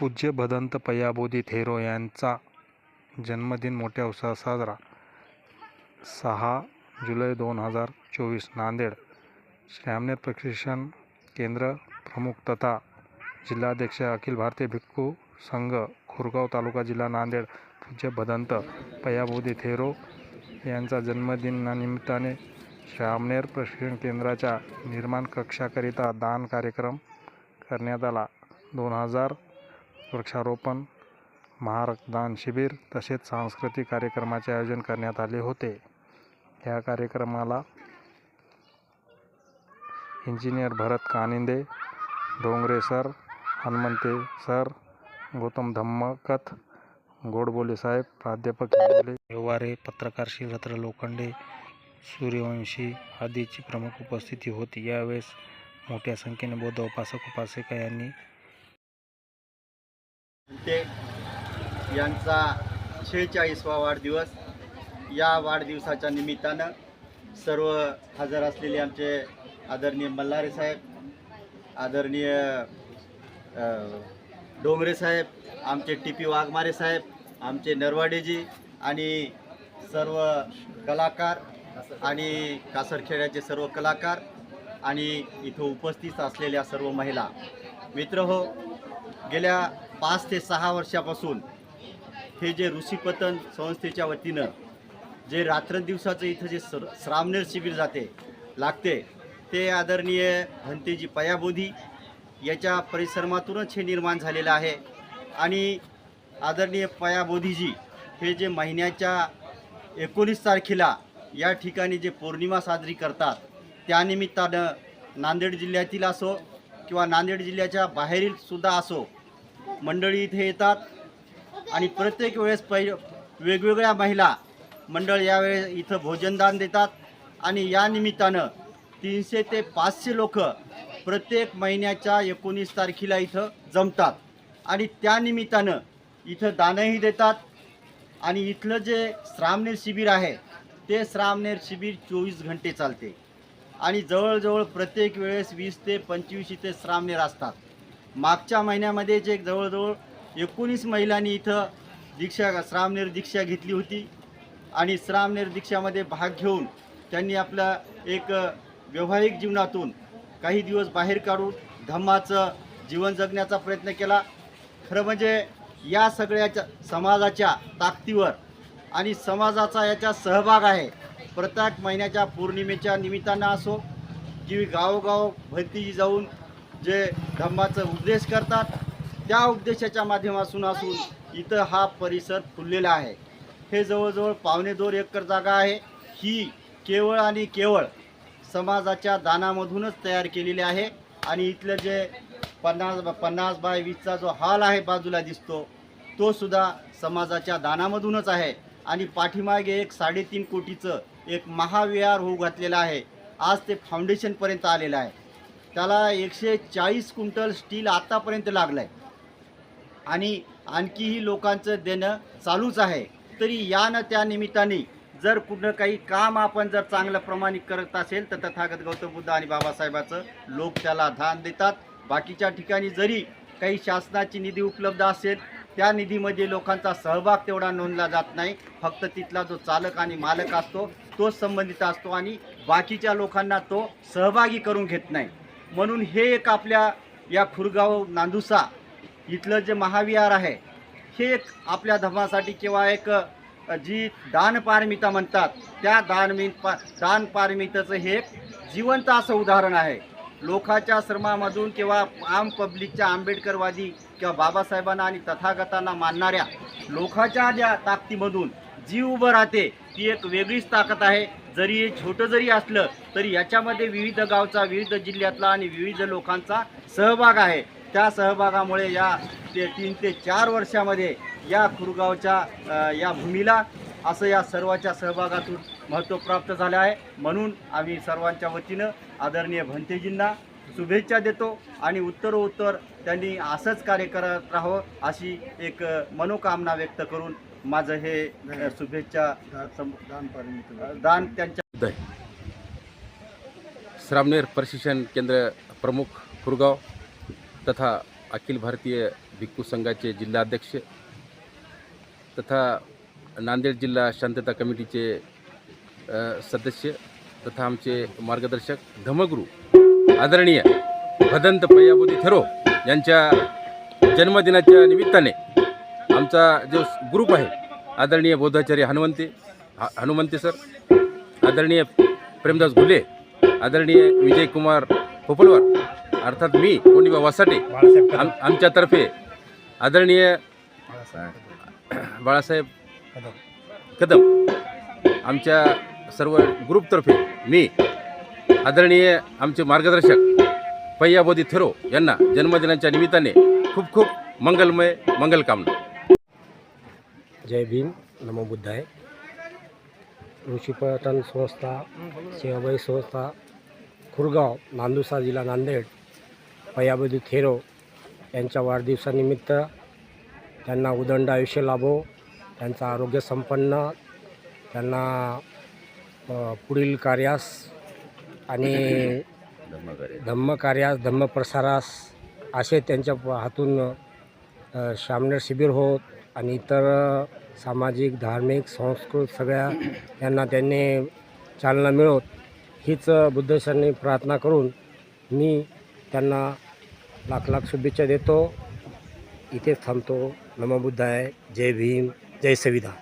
पूज्य भदंत पयाबोधी थेरो यांचा जन्मदिन मोठ्या उत्साहात साजरा. सहा जुलै दोन हजार चोवीस नांदेड. श्रामनेर प्रशिक्षण केंद्र प्रमुख तथा जिल्हाध्यक्ष अखिल भारतीय भिक्खू संघ खुरगाव तालुका जिल्हा नांदेड. पूज्य भदंत पयाबोधी थेरो यांचा जन्मदिनानिमित्ताने श्रामनेर प्रशिक्षण केंद्राच्या निर्माण कक्षाकरिता दान कार्यक्रम करण्यात आला. दोन हजार वृक्षारोपण महारक्तदान शिबिर तसेच सांस्कृतिक कार्यक्रमाचे आयोजन करण्यात आले होते. या कार्यक्रमाला engineer Bharat Kaninde Dongre sir Hanumante sir Gautam Dhammakath Godbole साहेब प्राध्यापक व्यवहारे पत्रकार श्रीरत्र लोखंडे सूर्यवंशी आदीची प्रमुख उपस्थिती होती. यावेळेस मोठ्या संख्येने बौद्ध उपासक उपासिका यांनी ते यांचा शेहेचाळीसवा वाढदिवस. या वाढदिवसाच्या निमित्तानं सर्व हजर असलेले आमचे आदरणीय मल्हारे साहेब आदरणीय डोंगरे साहेब आमचे टी पी वाघमारे साहेब आमचे नरवाडेजी आणि सर्व कलाकार आणि कासरखेड्याचे सर्व कलाकार आणि इथं उपस्थित असलेल्या सर्व महिला. मित्र हो गेल्या पाच ते सहा वर्षापासून हे जे ऋषीपतन संस्थेच्या वतीनं जे रात्रंदिवसाचं इथं जे स्र श्रामनेर शिबिर जाते लागते ते आदरणीय भंतेजी पयाबोधी याच्या परिश्रमातूनच हे निर्माण झालेलं आहे. आणि आदरणीय पयाबोधीजी हे जे महिन्याच्या एकोणीस तारखेला या ठिकाणी जे पौर्णिमा साजरी करतात त्यानिमित्तानं नांदेड जिल्ह्यातील असो किंवा नांदेड जिल्ह्याच्या बाहेरील सुद्धा असो मंडळी इथे येतात. आणि प्रत्येक वेळेस पै वेगवेगळ्या महिला मंडळ यावेळेस इथं भोजनदान देतात. आणि या निमित्तानं तीनशे ते पाचशे लोक प्रत्येक महिन्याच्या एकोणीस तारखेला इथं जमतात. आणि त्या निमित्तानं इथं दानंही देतात. आणि इथलं जे श्रामनेर शिबिर आहे ते श्रामनेर शिबिर चोवीस घंटे चालते. आणि जवळजवळ प्रत्येक वेळेस वीस ते पंचवीस इथे श्रामनेर असतात. मागच्या महिन्यामध्ये जे जवळजवळ एकोणीस महिलांनी इथं दीक्षा श्रामनेर दीक्षा घेतली होती. आणि श्रामनेर दीक्षामध्ये भाग घेऊन त्यांनी आपला एक व्यावहारिक जीवनातून काही दिवस बाहेर काढून धम्माचं जीवन जगण्याचा प्रयत्न केला. खरं म्हणजे या सगळ्याच्या समाजाच्या ताकदीवर आणि समाजाचा याचा सहभाग आहे. प्रत्येक महिन्याच्या पौर्णिमेच्या निमित्तानं असो की गावोगाव भरती जाऊन जे धम्माचा उपदेश करतात त्या उपदेशाच्या माध्यमातून असून इथं हा परिसर फुललेला आहे. हे जवळजवळ पावणे दोन एकर जागा आहे. ही केवळ आणि केवळ समाजाच्या दानामधूनच तयार केलेली आहे आणि इथलं जे पन्नास पन्नास बाय वीसचा जो हॉल आहे बाजूला दिसतो तो सुद्धा समाजाच्या दानामधूनच आहे. आणि पाठीमागे एक साडेतीन कोटीचं एक महाविहार होऊ घातलेलं आहे. आज ते फाउंडेशनपर्यंत आलेलं आहे. त्याला एकशे चाळीस क्विंटल स्टील आत्तापर्यंत लागलं आहे आणि आणखीही लोकांचं देणं चालूच आहे. तरी या न त्या निमित्ताने जर कुठं काही काम आपण जर चांगलं प्रमाणित करत असेल तर तथागत गौतम बुद्ध आणि बाबासाहेबाचं लोक त्याला धान देतात. बाकीच्या ठिकाणी जरी काही शासनाची निधी उपलब्ध असेल त्या निधीमध्ये लोकांचा सहभाग तेवढा नोंदला जात नाही. फक्त तिथला जो चालक आणि मालक असतो तोच संबंधित असतो आणि बाकीच्या लोकांना तो सहभागी करून घेत नाही. म्हणून हे एक आपल्या या खुरगाव नांदुसा इथलं जे महाविहार आहे हे एक आपल्या धर्मासाठी किंवा एक जी दानपारमिता म्हणतात त्या दानमी पा दानपारमिताचं हे एक जिवंत असं उदाहरण आहे. लोकाच्या श्रमामधून किंवा आम पब्लिकच्या आंबेडकरवादी किंवा बाबासाहेबांना आणि तथागतांना मानणाऱ्या लोकाच्या ज्या ताकदीमधून जी उभं राहते ती एक वेगळीच ताकद आहे. जरी हे छोटं जरी असलं तरी याच्यामध्ये विविध गावचा विविध जिल्ह्यातला आणि विविध लोकांचा सहभाग आहे. त्या सहभागामुळे या ते तीन ते चार वर्षामध्ये या खुरगावच्या या भूमीला असं या सर्वाच्या सहभागातून महत्त्व प्राप्त झालं आहे. म्हणून आम्ही सर्वांच्या वतीनं आदरणीय भंतेजींना शुभेच्छा देतो आणि उत्तरोत्तर त्यांनी असंच कार्य करत राहावं अशी एक मनोकामना व्यक्त करून माझं हे शुभेच्छा दान त्यांच्या श्रामनेर प्रशिक्षण केंद्र प्रमुख खुरगाव तथा अखिल भारतीय भिक्खू संघाचे जिल्हाध्यक्ष तथा नांदेड जिल्हा शांतता कमिटीचे सदस्य तथा आमचे मार्गदर्शक धर्मगुरू आदरणीय भदंत पय्याबोधी थेरो यांच्या जन्मदिनाच्या निमित्ताने आमचा जो ग्रुप आहे आदरणीय बौद्धाचार्य हनुमंते ह- हनुमंते सर आदरणीय प्रेमदास घुले आदरणीय विजयकुमार पोपलवार अर्थात मी कोंडिबा वासाटे आम आमच्यातर्फे आदरणीय बाळासाहेब कदम आमच्या सर्व ग्रुपतर्फे मी आदरणीय आमचे मार्गदर्शक पय्याबोधी थेरो यांना जन्मदिनाच्या निमित्ताने खूप खूप मंगलमय मंगलकामना. जय भीम नमो बुद्धाय. ऋषीपर्यटन संस्था सेवाबाई संस्था खुरगाव नांदुसा जिल्हा नांदेड पयाबदी थेरो यांच्या वाढदिवसानिमित्त त्यांना उदंड आयुष्य लाभो त्यांचं आरोग्य संपन्न त्यांना पुढील कार्यास आणि धम्मकार्यास धम्मप्रसारास असे त्यांच्या हातून अ, शामनेर शिबिर होत आणि इतर सामाजिक धार्मिक संस्कृत सगळ्या यांना त्यांनी चालना मिळवत हीच अ, प्रार्थना करून मी त्यांना लाख लाख शुभेच्छा देतो. इथेच थांबतो. नमो बुद्धाय. जय भीम. जय संविधान.